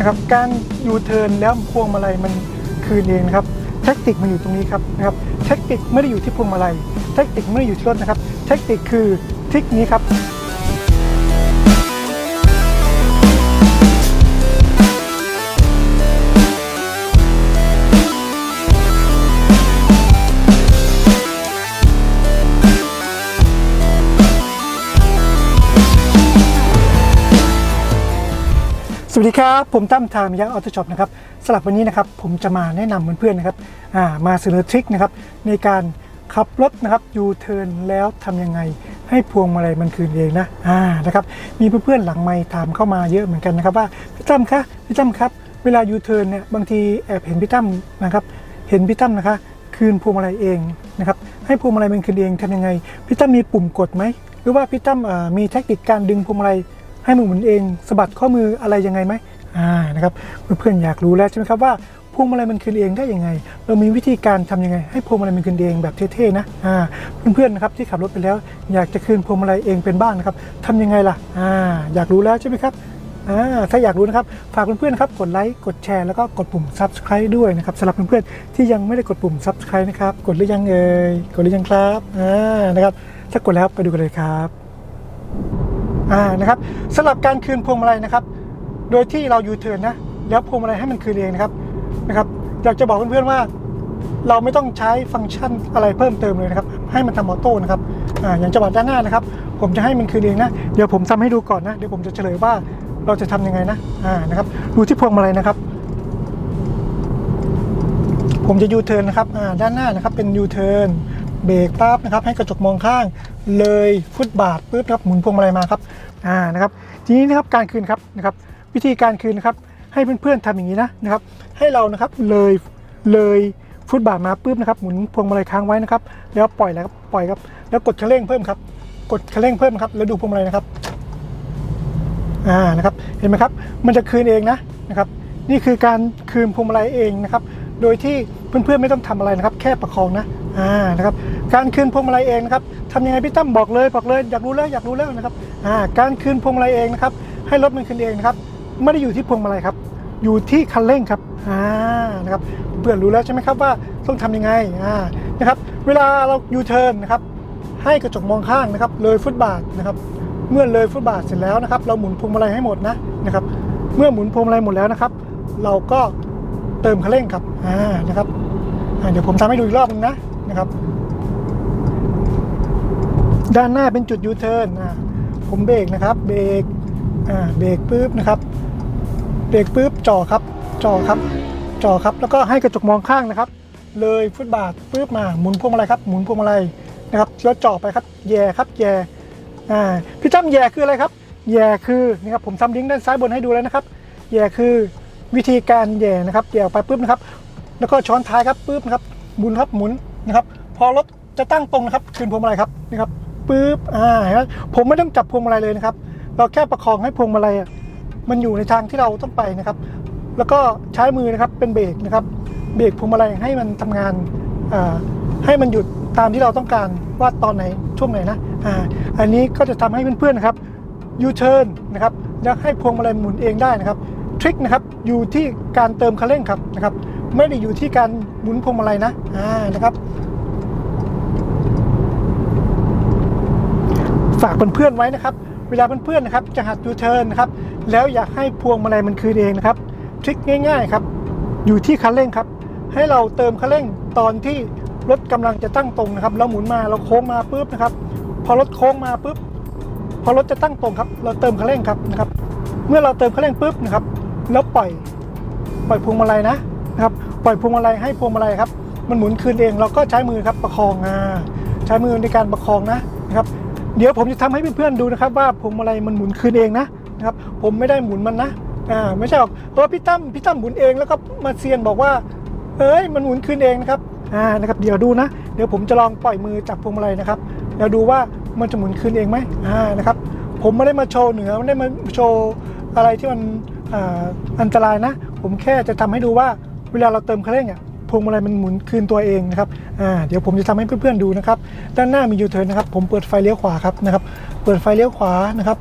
นะครับการยูเทิร์นแล้วพวงมาลัยมันคืนเองนะครับเทคนิคมันอยู่ตรงนี้ครับนะครับเทคนิคไม่ได้อยู่ที่พวงมาลัยเทคนิคไม่ได้อยู่ที่รถนะครับเทคนิคคือทริคนี้ครับ วัสดีครับ ผมตั้มทามยักษ์ออโต้ช็อปนะครับสำหรับวันนี้นะครับผมจะมาแนะนำเพื่อนๆนะครับมาเสนอทริคนะครับในการขับรถนะครับยูเทิร์นแล้วทำยังไง ให้พวงมาลัยมันคืนเองนะอ่านะครับมีเพื่อนๆหลังไมค์ถามเข้ามาเยอะเหมือนกันนะครับว่าพี่ตั้มคะพี่ตั้มครับ เวลายูเทิร์นเนี่ยบางทีแอบเห็นพี่ตั้มนะครับเห็นพี่ตั้มนะคะ คืนพวงมาลัยเองนะครับให้พวงมาลัยมันคืนเองทำยังไงพี่ตั้มมีปุ่มกดไหมหรือว่าพี่ตั้มมีเทคนิคการดึงพวงมาลัย ให้มือหมุนเองสะบัดข้อมืออะไรยังไงไหมอ่านะครับเพื่อนๆอยากรู้แล้วใช่ไหมครับว่าพวงมาลัยมันคืนเองได้ยังไง เรามีวิธีการทำยังไง ให้พวงมาลัยมันคืนเองแบบเท่ๆนะอ่าเพื่อนๆนะครับที่ขับรถไปแล้ว อยากจะคืนพวงมาลัยเองเป็นบ้างนะครับทำยังไงล่ะอ่าอยากรู้แล้วใช่ไหมครับอ่าถ้าอยากรู้นะครับฝากเพื่อนๆนะครับกดไลค์กดแชร์แล้วก็กดปุ่ม subscribe ด้วยนะครับสำหรับเพื่อนๆที่ยังไม่ได้กดปุ่ม subscribe นะครับกดหรือยังเอ่ยกดหรือยังครับอ่านะครับถ้ากดแล้วไปดูกันเลยครับ อ่านะครับสำหรับการคืนพวงมาลัยนะครับ โดยที่เรายูเทิร์นนะแล้วพวงมาลัยให้มันคืนเองนะครับนะครับอยากจะบอกเพื่อนๆว่า เราไม่ต้องใช้ฟังก์ชันอะไรเพิ่มเติมเลยนะครับ ให้มันทำออโต้นะครับอ่าอย่างจังหวะด้านหน้านะครับ ผมจะให้มันคืนเองนะเดี๋ยวผมทำให้ดูก่อนนะเดี๋ยวผมจะเฉลยว่าเราจะทํำยังไงนะอ่านะครับดูที่พวงมาลัยนะครับ ผมจะยูเทิร์นนะครับอ่าด้านหน้านะครับเป็นยูเทิร์น เบรกปั๊บนะครับให้กระจกมองข้างเลยฟุตบาทปุ๊บนะครับหมุนพวงมาลัยมาครับอ่านะครับทีนี้นะครับการคืนครับนะครับวิธีการคืนนะครับให้เพื่อนๆทำอย่างนี้นะนะครับให้เรานะครับเลยเลยฟุตบาทมาปุ๊บนะครับหมุนพวงมาลัยค้างไว้นะครับแล้วปล่อยแล้วครับปล่อยครับแล้วกดคันเร่งเพิ่มครับกดคันเร่งเพิ่มครับแล้วดูพวงมาลัยนะครับอ่านะครับเห็นไหมครับมันจะคืนเองนะนะครับนี่คือการคืนพวงมาลัยเองนะครับโดยที่เพื่อนๆไม่ต้องทำอะไรนะครับ แค่ประคองนะ อ่านะครับการคืนพวงมาลัยเองนะครับทำยังไงพี่ตั้มบอกเลยบอกเลยอยากรู้แล้วอยากรู้แล้วนะครับอ่าการคืนพวงมาลัยเองนะครับให้รถมันคืนเองนะครับไม่ได้อยู่ที่พวงมาลัยครับ อยู่ที่คันเร่งครับอ่านะครับเพื่อนรู้แล้วใช่ไหมครับว่าต้องทำยังไงอ่านะครับเวลาเรายูเทิร์นนะครับให้กระจกมองข้างนะครับเลยฟุตบาทนะครับเมื่อเลยฟุตบาทเสร็จแล้วนะครับเราหมุนพวงมาลัยให้หมดนะนะครับเมื่อหมุนพวงมาลัยหมดแล้วนะครับ เราก็เติมคันเร่งครับอ่านะครับเดี๋ยวผมทำให้ดูอีกรอบนึงนะ นะครับ ด้านหน้าเป็นจุดยูเทิร์นผมเบรกนะครับ เบรกเบรกปุ๊บนะครับ เบรกปุ๊บจ่อครับจ่อครับจ่อครับ แล้วก็ให้กระจกมองข้างนะครับ เลยฟุตบาทปุ๊บมาหมุนพวงมาลัยครับหมุนพวงมาลัยนะครับแล้วจ่อไปครับแย่ครับแย่าพี่จ้ำแย่คืออะไรครับแย่คือนี่ครับผมทำลิงก์ด้านซ้ายบนให้ดูแล้วนะครับแย่คือวิธีการแย่นะครับแย่ไปปุ๊บนะครับ แล้วก็ช้อนท้ายครับปุ๊บนะครับหมุนครับหมุน นะครับ พอรถจะตั้งตรงนะครับคืนพวงมาลัยครับนี่ครับปุ๊บอ่าเห็นไหมผมไม่ต้องจับพวงมาลัยเลยนะครับ เราแค่ประคองให้พวงมาลัยมันอยู่ในทางที่เราต้องไปนะครับ แล้วก็ใช้มือนะครับเป็นเบรกนะครับ เบรกพวงมาลัยให้มันทำงานอ่าให้มันหยุดตามที่เราต้องการว่าตอนไหนช่วงไหนนะอ่าอันนี้ก็จะทำให้เพื่อนๆนะครับยูเทิร์นนะครับแล้วให้พวงมาลัยหมุนเองได้นะครับทริคนะครับอยู่ที่การเติมคันเร่งครับนะครับ ไม่ได้อยู่ที่การหมุนพวงมาลัยนะอ่านะครับ ฝากเพื่อนๆไว้นะครับ เวลาเพื่อนๆนะครับ จะหัดยูเทิร์นนะครับ แล้วอยากให้พวงมาลัยมันคืนเองนะครับทริคง่ายๆครับ อยู่ที่คันเร่งครับ ให้เราเติมคันเร่งตอนที่รถกำลังจะตั้งตรงนะครับ เราหมุนมาเราโค้งมาปุ๊บนะครับ พอรถโค้งมาปุ๊บพอรถจะตั้งตรงครับ เราเติมคันเร่งครับนะครับ เมื่อเราเติมคันเร่งปุ๊บนะครับ แล้วปล่อย ปล่อยพวงมาลัยนะ นะครับปล่อยพวงมาลัยให้พวงมาลัยครับมันหมุนคืนเองเราก็ใช้มือครับประคองอ่าใช้มือในการประคองนะนะครับเดี๋ยวผมจะทำให้เพื่อนๆดูนะครับว่าพวงมาลัยมันหมุนคืนเองนะนะครับผมไม่ได้หมุนมันนะอ่าไม่ใช่หรอกเพราะพี่ตั้มพี่ตั้มหมุนเองแล้วก็มาเซียนบอกว่าเอ้ยมันหมุนคืนเองนะครับอ่านะครับเดี๋ยวดูนะ เดี๋ยวผมจะลองปล่อยมือจับพวงมาลัยนะครับแล้วดูว่ามันจะหมุนคืนเองไหมอ่านะครับผมไม่ได้มาโชว์เหนือไม่ได้มาโชว์อะไรที่มันอ,อันตรายนะ ผมแค่จะทำให้ดูว่า เวลาเราเติมคันเร่งอะพวงมาลัยมันหมุนคืนตัวเองนะครับอ่าเดี๋ยวผมจะทำให้เพื่อนๆดูนะครับ ด้านหน้ามียูเทิร์นนะครับ ผมเปิดไฟเลี้ยวขวาครับนะครับ เปิดไฟเลี้ยวขวานะครับ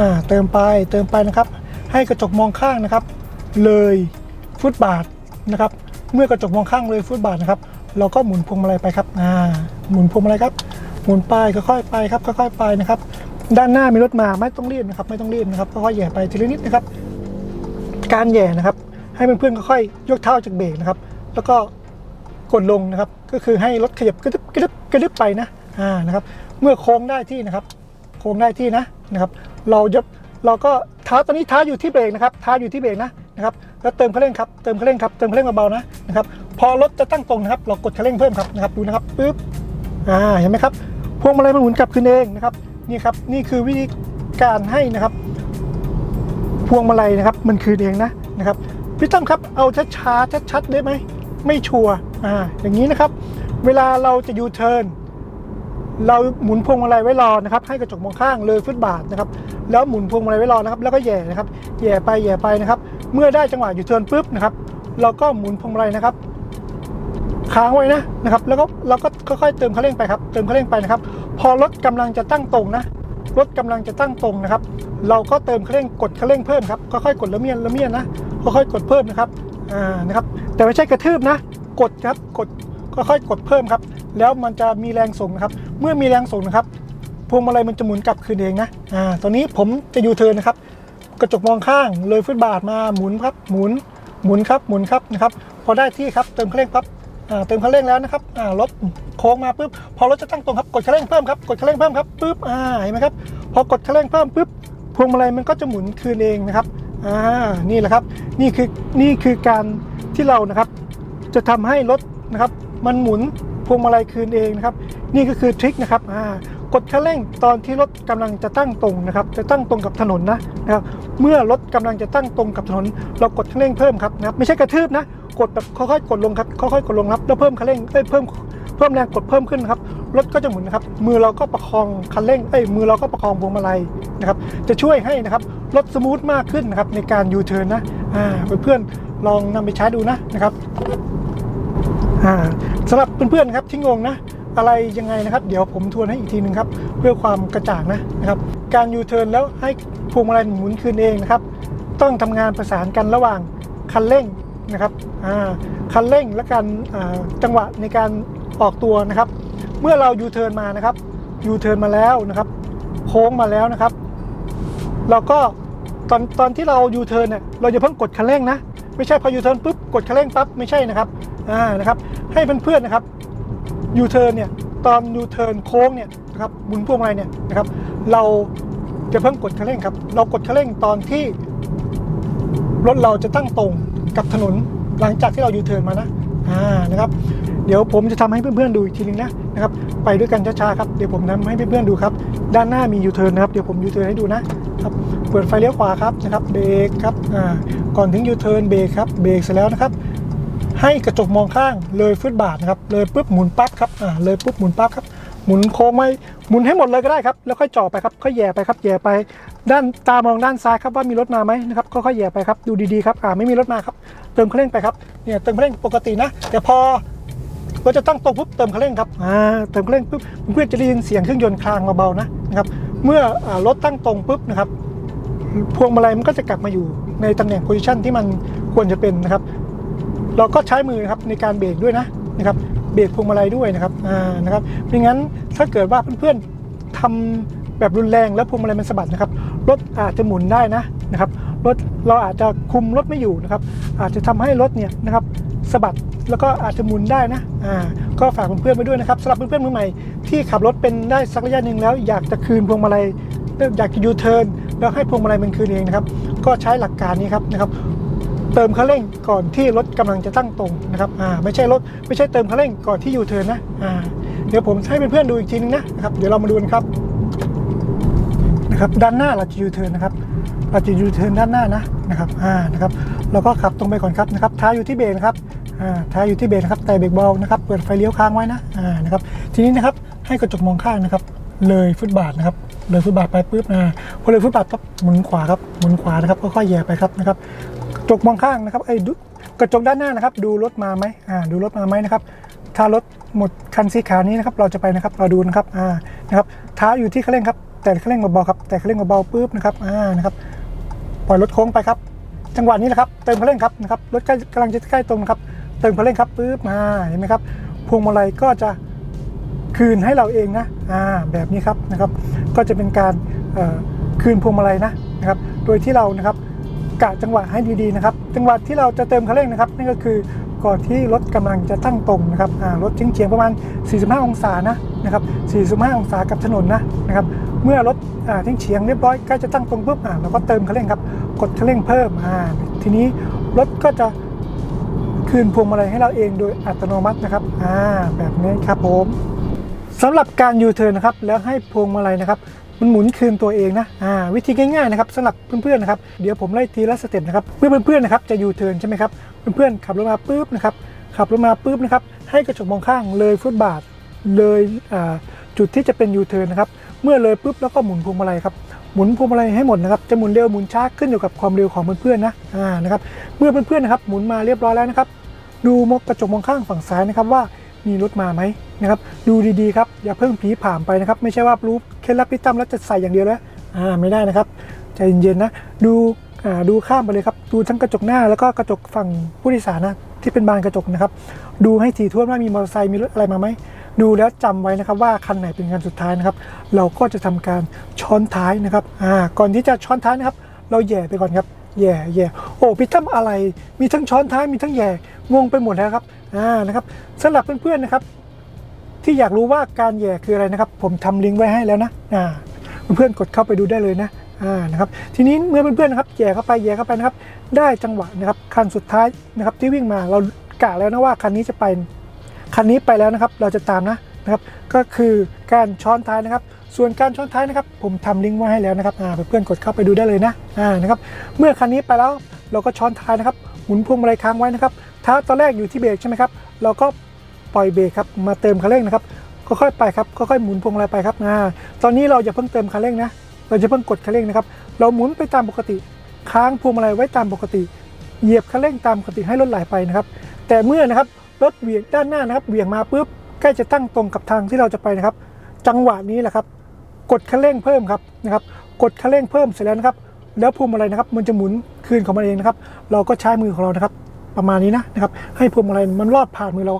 อ่าเติมไปเติมไปนะครับ ให้กระจกมองข้างนะครับ เลยฟุตบาทนะครับ เมื่อกระจกมองข้างเลยฟุตบาทนะครับ เราก็หมุนพวงมาลัยไปครับอ่าหมุนพวงมาลัยครับ หมุนไปค่อยๆไปครับค่อยๆไปนะครับ ด้านหน้ามีรถมาไม่ต้องรีบนะครับ ไม่ต้องรีบนะครับค่อยๆแย่ไปทีละนิดนะครับ การแย่นะครับ ให้เพื่อนๆค่อยๆยกเท้าจากเบรกนะครับ แล้วก็กดลงนะครับ ก็คือให้รถขยับกระดึบกระดึบกระดึบไปนะอ่านะครับ เมื่อโค้งได้ที่นะครับ โค้งได้ที่นะนะครับ เราจะเราก็เท้าตอนนี้เท้าอยู่ที่เบรกนะครับเท้าอยู่ที่เบรกนะนะครับ แล้วเติมคันเร่งครับเติมคันเร่งครับเติมคันเร่งเบาๆนะนะครับ พอรถจะตั้งตรงนะครับ เรากดคันเร่งเพิ่มครับนะครับดูนะครับปึ๊บอ่าเห็นไหมครับพวงมาลัยมันหมุนกลับคืนเองนะครับนี่ครับนี่คือวิธีการให้นะครับ พวงมาลัยนะครับมันคืนเองนะนะครับ พี่ตั้มครับเอาช้าๆชัดๆได้ไหมไม่ชัวร์อ่าอย่างนี้นะครับ เวลาเราจะยูเทิร์นเราหมุนพวงมาลัยไว้รอนะครับ ให้กระจกมองข้างเลยฟุตบาทนะครับแล้วหมุนพวงมาลัยไว้รอนะครับ แล้วก็แย่นะครับแย่ไปแย่ไปนะครับ เมื่อได้จังหวะยูเทิร์นปุ๊บนะครับ เราก็หมุนพวงมาลัยนะครับค้างไว้นะนะครับ แล้วก็เราก็ค่อยๆเติมคันเร่งไปครับ เติมคันเร่งไปนะครับ พอรถกำลังจะตั้งตรงนะรถกำลังจะตั้งตรงนะครับ เราก็เติมเคันเร่งกดเคันเร่งเพิ่มครับค่อยๆกดละเมียนละเมียนนะค่อยๆกดเพิ่มนะครับอ่านะครับ แต่ไม่ใช่กระทืบนะ กดครับกดค่อยๆกดเพิ่มครับ แล้วมันจะมีแรงส่งนะครับ เมื่อมีแรงส่งนะครับพวงมาลัยมันจะหมุนกลับคืนเองนะอ่าตอนนี้ผมจะยูเทิร์นนะครับ กระจกมองข้างเลยฟุตบาทมาหมุนครับหมุนหมุนครับหมุนครับนะครับ พอได้ที่ครับเติมเคันเร่งปั๊บอ่าเติมคันเร่งแล้วนะครับอ่ารถโค้งมาปุ๊บ พอรถจะตั้งตรงครับ กดคันเร่งเพิ่มครับ กดคันเร่งเพิ่มครับปุ๊บอ่าเห็นไหมครับ พอกดคันเร่งเพิ่มปุ๊บ พวงมาลัยมันก็จะหมุนคืนเองนะครับอ่านี่แหละครับนี่คือนี่คือการที่เรานะครับ จะทำให้รถนะครับ มันหมุนพวงมาลัยคืนเองนะครับ นี่ก็คือทริคนะครับอ่ากดคันเร่งตอนที่รถกำลังจะตั้งตรงนะครับ จะตั้งตรงกับถนนนะนะครับ เมื่อรถกำลังจะตั้งตรงกับถนน เรากดคันเร่งเพิ่มครับนะครับ ไม่ใช่กระทืบนะ กดแบบค่อยๆกดลงครับ ค่อยๆกดลงครับ แล้วเพิ่มคันเร่งเอ้ยเพิ่มเพิ่มแรงกดเพิ่มขึ้นครับ รถก็จะหมุนนะครับ มือเราก็ประคองคันเร่งเอ้ยมือเราก็ประคองพวงมาลัยนะครับ จะช่วยให้นะครับรถสมูทมากขึ้นนะครับในการยูเทิร์นนะอ่าเพื่อนๆลองนำไปใช้ดูนะนะครับอ่าสำหรับเพื่อนๆครับที่งงนะอะไรยังไงนะครับ เดี๋ยวผมทวนให้อีกทีหนึ่งครับเพื่อความกระจ่างนะนะครับการยูเทิร์นแล้วให้พวงมาลัยหมุนคืนเองนะครับ ต้องทำงานประสานกันระหว่างคันเร่งนะครับอ่าคันเร่งและการจังหวะในการออกตัวนะครับ เมื่อเรายูเทิร์นมานะครับยูเทิร์นมาแล้วนะครับโค้งมาแล้วนะครับ เราก็ตอนตอนที่เรายูเทิร์นเนี่ยเราจะเพิ่งกดคันเร่งนะ ไม่ใช่พอยูเทิร์นปุ๊บกดคันเร่งปั๊บไม่ใช่นะครับอ่านะครับ ให้เพื่อนๆนะครับยูเทิร์นเนี่ยตอนยูเทิร์นโค้งเนี่ยนะครับหมุนพวงมาลัยเนี่ยนะครับ เราจะเพิ่งกดคันเร่งครับ เรากดคันเร่งตอนที่รถเราจะตั้งตรงกับถนนหลังจากที่เรายูเทิร์นมานะอ่านะครับ เดี๋ยวผมจะทำให้เพื่อนๆดูอีกทีนึงนะนะครับไปด้วยกันช้าๆครับเดี๋ยวผมทำให้เพื่อนๆดูครับ ด้านหน้ามียูเทิร์นนะครับเดี๋ยวผมยูเทิร์นให้ดูนะครับเปิดไฟเลี้ยวขวาครับนะครับเบรกครับอ่าก่อนถึงยูเทิร์นเบรกครับเบรกเสร็จแล้วนะครับให้กระจกมองข้างเลยฟุตบาทนะครับเลยปุ๊บหมุนปั๊บครับอ่าเลยปุ๊บหมุนปั๊บครับหมุนโค้งไม่หมุนให้หมดเลยก็ได้ครับแล้วค่อยจ่อไปครับค่อยแย่ไปครับแย่ไป ด้านตามองด้านซ้ายครับว่ามีรถมาไหมนะครับค่อยๆแย่ไปครับดูดีๆครับอ่าไม่มีรถมาครับเติมคันเร่งไปครับเนี่ยเติมคันเร่งปกตินะแต่พอ รถจะตั้งตรงปุ๊บเติมคันเร่งครับอ่าเติมคันเร่งปุ๊บเพื่อนจะได้ยินเสียงเครื่องยนต์คลางเบาๆนะนะครับเมื่อรถตั้งตรงปุ๊บนะครับพวงมาลัยมันก็จะกลับมาอยู่ในตำแหน่งโพซิชันที่มันควรจะเป็นนะครับ เราก็ใช้มือครับในการเบรกด้วยนะนะครับเบรกพวงมาลัยด้วยนะครับอ่านะครับไม่งั้นถ้าเกิดว่าเพื่อนๆทำแบบรุนแรงแล้วพวงมาลัยมันสะบัดนะครับรถอาจจะหมุนได้นะนะครับรถเราอาจจะคุมรถไม่อยู่นะครับ อาจจะทำให้รถเนี่ยนะครับสะบัด แล้วก็อาจจะหมุนได้นะอ่าก็ฝากเพื่อนๆไปด้วยนะครับสำหรับเพื่อนๆมือใหม่ที่ขับรถเป็นได้สักระยะหนึ่งแล้ว อยากจะคืนพวงมาลัยอยากจะยูเทิร์นแล้วให้พวงมาลัยมันคืนเองนะครับก็ใช้หลักการนี้ครับนะครับเติมคันเร่งก่อนที่รถกำลังจะตั้งตรงนะครับอ่าไม่ใช่รถไม่ใช่เติมคันเร่งก่อนที่ยูเทิร์นนะอ่าเดี๋ยวผมให้เพื่อนๆดูอีกทีนึงนะครับเดี๋ยวเรามาดูกันครับนะครับด้านหน้าเราจะยูเทิร์นนะครับเราจะยูเทิร์นด้านหน้านะนะครับอ่านะครับเราก็ขับตรงไปก่อนครับนะครับท้าอยู่ที่เบรกนะครับ อ่าท้าอยู่ที่เบรกนะครับแต่เบรกเบานะครับ เปิดไฟเลี้ยวค้างไว้นะอ่านะครับ ทีนี้นะครับให้กระจกมองข้างนะครับ เลยฟุตบาทนะครับ เลยฟุตบาทไปปุ๊บอ่าพอเลยฟุตบาทปั๊บหมุนขวาครับ หมุนขวานะครับค่อยๆแย่ไปครับนะครับ กระจกมองข้างนะครับไอ้กระจกด้านหน้านะครับ ดูรถมาไหมอ่าดูรถมาไหมนะครับ ถ้ารถหมดคันสีขาวนี้นะครับ เราจะไปนะครับ เราดูนะครับ อ่า นะครับเท้าอยู่ที่คันเร่งครับ แต่คันเร่งเบาๆครับ แต่คันเร่งเบาๆปุ๊บนะครับ อ่า นะครับ ปล่อยรถโค้งไปครับ จังหวะนี้แหละครับ เติมคันเร่งครับ นะครับ รถใกล้กำลังจะใกล้ตรงครับ เติมคันเร่งครับปุ๊บมาเห็นไหมครับพวงมาลัยก็จะคืนให้เราเองนะอ่าแบบนี้ครับนะครับ ก็จะเป็นการเอ่อคืนพวงมาลัยนะนะครับ โดยที่เรานะครับกะจังหวะให้ดีๆนะครับ จังหวะที่เราจะเติมคันเร่งนะครับนั่นก็คือก่อนที่รถกำลังจะตั้งตรงนะครับอ่ารถเฉียงๆประมาณ 45 องศานะนะครับ 45 องศากับถนนนะนะครับ เมื่อรถอ่าเฉียงเรียบร้อยใกล้จะตั้งตรงปุ๊บอ่าเราก็เติมคันเร่งครับ กดคันเร่งเพิ่มอ่าทีนี้รถก็จะ คืนพวงมาลัยให้เราเองโดยอัตโนมัตินะครับอ่าแบบนี้ครับผมสำหรับการยูเทิร์นนะครับแล้วให้พวงมาลัยนะครับมันหมุนคืนตัวเองนะอ่าวิธีง่ายๆนะครับสำหรับเพื่อนๆนะครับเดี๋ยวผมไล่ทีละสเต็ปนะครับเมื่อเพื่อนๆนะครับจะยูเทิร์นใช่ไหมครับเพื่อนๆขับรถมาปุ๊บนะครับขับรถมาปุ๊บนะครับให้กระจกมองข้างเลยฟุตบาทเลยอ่าจุดที่จะเป็นยูเทิร์นนะครับเมื่อเลยปุ๊บแล้วก็หมุนพวงมาลัยครับหมุนพวงมาลัยให้หมดนะครับจะหมุนเร็วหมุนช้าขึ้นอยู่กับความเร็วของเพื่อนๆนะอ่านะครับเมื่อเพื่อนๆนะครับหมุนมาเรียบร้อยแล้วนะครับ ดูมกกระจกมองข้างฝั่งซ้ายนะครับว่ามีรถมาไหมนะครับดูดีๆครับอย่าเพิ่งผีผ่ามไปนะครับไม่ใช่ว่ารู้เคล็ดลับพี่ตั้มแล้วจะใส่อย่างเดียวแล้วอ่าไม่ได้นะครับใจเย็นๆนะดูอ่าดูข้ามไปเลยครับดูทั้งกระจกหน้าแล้วก็กระจกฝั่งผู้โดยสารนะที่เป็นบานกระจกนะครับดูให้ถี่ถ้วนว่ามีมอเตอร์ไซค์มีรถอะไรมาไหมดูแล้วจำไว้นะครับว่าคันไหนเป็นคันสุดท้ายนะครับ เราก็จะทำการช้อนท้ายนะครับอ่าก่อนที่จะช้อนท้ายนะครับ เราแย่ไปก่อนครับ แย่แย่โอ้พี่ตั้มอะไร มีทั้งช้อนท้ายมีทั้งแย่งงไปหมดแล้วครับอ่านะครับสำหรับเพื่อนๆนะครับ ที่อยากรู้ว่าการแย่คืออะไรนะครับ ผมทำลิงก์ไว้ให้แล้วนะอ่าเพื่อนๆกดเข้าไปดูได้เลยนะอ่านะครับทีนี้เมื่อเพื่อนๆนะครับแย่เข้าไปแย่เข้าไปนะครับ ได้จังหวะนะครับคันสุดท้ายนะครับที่วิ่งมาเรากะแล้วนะว่าคันนี้จะไปคันนี้ไปแล้วนะครับ เราจะตามนะนะครับ ก็คือการช้อนท้ายนะครับ ส่วนการช้อนท้ายนะครับผมทำลิงก์ไว้ให้แล้วนะครับอ่าเพื่อนๆกดเข้าไปดูได้เลยนะอ่านะครับเมื่อคันนี้ไปแล้วเราก็ช้อนท้ายนะครับหมุนพวงมาลัยค้างไว้นะครับเท้าตอนแรกอยู่ที่เบรกใช่ไหมครับเราก็ปล่อยเบรกครับมาเติมคันเร่งนะครับค่อยๆไปครับค่อยๆหมุนพวงมาลัยไปครับอ่าตอนนี้เราอย่าเพิ่งเติมคันเร่งนะเราจะเพิ่งกดคันเร่งนะครับเราหมุนไปตามปกติ ค้างพวงมาลัยไว้ตามปกติ เหยียบคันเร่งตามปกติให้รถไหลไปนะครับแต่เมื่อนะครับรถเหวี่ยงด้านหน้านะครับเหวี่ยงมาปุ๊บใกล้จะตั้งตรงกับทางที่เราจะไปนะครับ จังหวะนี้แหละครับ กดคันเร่งเพิ่มครับนะครับ กดคันเร่งเพิ่มเสร็จแล้วนะครับ แล้วพวงมาลัยนะครับ มันจะหมุนคืนของมันเองนะครับ เราก็ใช้มือของเรานะครับ ประมาณนี้นะนะครับ ให้พวงมาลัยมันลอดผ่านมือเรา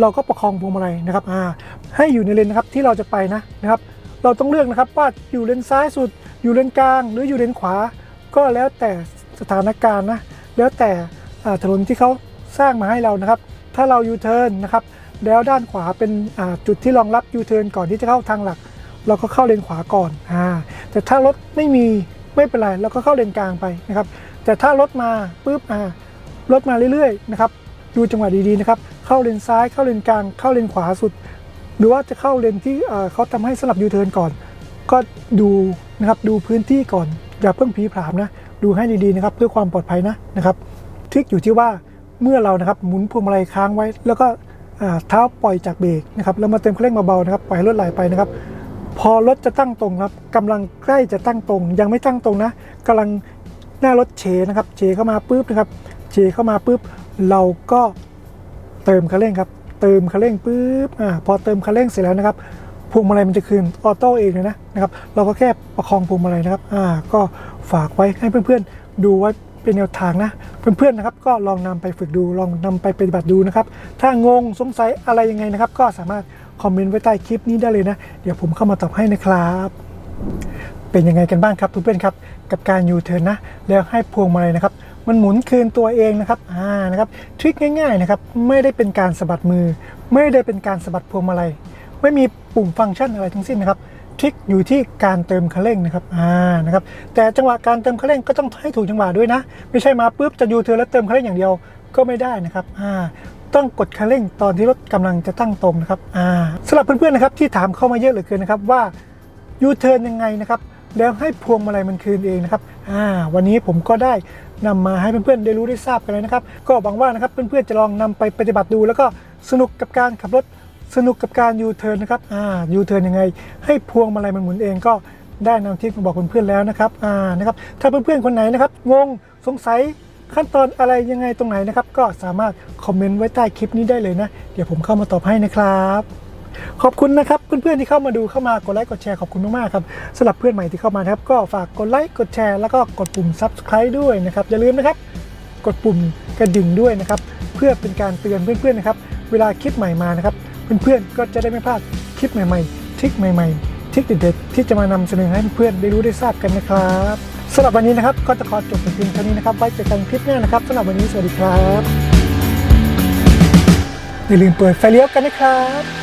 เราก็ประคองพวงมาลัยนะครับอ่าให้อยู่ในเลนนะครับที่เราจะไปนะนะครับ เราต้องเลือกนะครับว่าอยู่เลนซ้ายสุด อยู่เลนกลาง หรืออยู่เลนขวา ก็แล้วแต่สถานการณ์นะ แล้วแต่ถนนที่เขาสร้างมาให้เรานะครับ ถ้าเรายูเทิร์นนะครับ แล้วด้านขวาเป็นจุดที่รองรับยูเทิร์นก่อนที่จะเข้าทางหลัก เราก็เข้าเลนขวาก่อนอ่าแต่ถ้ารถไม่มีไม่เป็นไรเราก็เข้าเลนกลางไปนะครับ แต่ถ้ารถมาปุ๊บอ่ารถมาเรื่อยๆนะครับดูจังหวะดีๆนะครับเข้าเลนซ้ายเข้าเลนกลาง เข้าเลนขวาสุด หรือว่าจะเข้าเลนที่เขาทำให้สลับยูเทิร์นก่อน ก็ดูนะครับดูพื้นที่ก่อนอย่าเพิ่งผีผามนะดูให้ดีๆนะครับเพื่อความปลอดภัยนะนะครับทริคอยู่ที่ว่าเมื่อเรานะครับหมุนพวงมาลัยค้างไว้ แล้วก็เท้าปล่อยจากเบรกนะครับแล้วมาเติมเคันเร่งเบาๆนะครับปล่อยรถไหลไปนะครับ พอรถจะตั้งตรงครับกำลังใกล้จะตั้งตรง ยังไม่ตั้งตรงนะกำลังหน้ารถเฉนะครับเฉเข้ามาปุ๊บนะครับเฉเข้ามาปุ๊บเราก็เติมคันเร่งครับ เติมคันเร่งปุ๊บอ่าพอเติมคันเร่งเสร็จแล้วนะครับพวงมาลัยมันจะคืนออโต้เองเลยนะนะครับ เราก็แค่ประคองพวงมาลัยนะครับอ่าก็ฝากไว้ให้เพื่อนๆ ดูไว้เป็นแนวทางนะ เพื่อนๆนะครับ ก็ลองนำไปฝึกดูลองนำไปปฏิบัติดูนะครับ ถ้างงสงสัยอะไรยังไงนะครับ ก็สามารถ คอมเมนต์ไว้ใต้คลิปนี้ได้เลยนะ เดี๋ยวผมเข้ามาตอบให้นะครับ เป็นยังไงกันบ้างครับเพื่อนๆครับ กับการยูเทิร์นนะ แล้วให้พวงมาลัยนะครับ มันหมุนคืนตัวเองนะครับอ่านะครับทริคง่ายๆนะครับไม่ได้เป็นการสะบัดมือ ไม่ได้เป็นการสะบัดพวงมาลัยไม่มีปุ่มฟังก์ชันอะไรทั้งสิ้นนะครับทริคอยู่ที่การเติมคันเร่งนะครับ อ่า นะครับ แต่จังหวะการเติมคันเร่งก็ต้องให้ถูกจังหวะด้วยนะ ไม่ใช่มาปุ๊บจะยูเทิร์นแล้วเติมคันเร่งอย่างเดียว ก็ไม่ได้นะครับอ่าต้องกดคันเร่งตอนที่รถกำลังจะตั้งตรงนะครับอ่าสำหรับเพื่อนๆนะครับที่ถามเข้ามาเยอะเหลือเกินนะครับว่ายูเทิร์นยังไงนะครับแล้วให้พวงมาลัยมันคืนเองนะครับอ่าวันนี้ผมก็ได้นำมาให้เพื่อนๆได้รู้ได้ทราบกันเลยนะครับ ก็หวังว่านะครับเพื่อนๆจะลองนำไปปฏิบัติดู แล้วก็สนุกกับการขับรถสนุกกับการยูเทิร์นนะครับอ่ายูเทิร์นยังไง ให้พวงมาลัยมันหมุนเองก็ได้นำทิปมาบอกเพื่อนๆแล้วนะครับอ่านะครับถ้าเพื่อนๆคนไหนนะครับงงสงสัย ขั้นตอนอะไรยังไงตรงไหนนะครับ ก็สามารถคอมเมนต์ไว้ใต้คลิปนี้ได้เลยนะ เดี๋ยวผมเข้ามาตอบให้นะครับขอบคุณนะครับเพื่อนๆที่เข้ามาดูเข้ามากดไลค์กดแชร์ขอบคุณมากๆครับสำหรับเพื่อนใหม่ที่เข้ามาครับ ก็ฝากกดไลค์กดแชร์แล้วก็กดปุ่ม subscribe ด้วยนะครับ อย่าลืมนะครับ กดปุ่มกระดิ่งด้วยนะครับ เพื่อเป็นการเตือนเพื่อนๆนะครับ เวลาคลิปใหม่มานะครับ เพื่อนๆก็จะได้ไม่พลาดคลิปใหม่ๆทริคใหม่ๆทริคเด็ดๆที่จะมานำเสนอให้เพื่อนๆได้รู้ได้ทราบกันนะครับ สำหรับวันนี้นะครับก็จะขอจบเพียงเท่านี้นะครับ ไว้เจอกันคลิปหน้านะครับสำหรับวันนี้สวัสดีครับ อย่าลืมเปิดไฟเลี้ยวกันนะครับ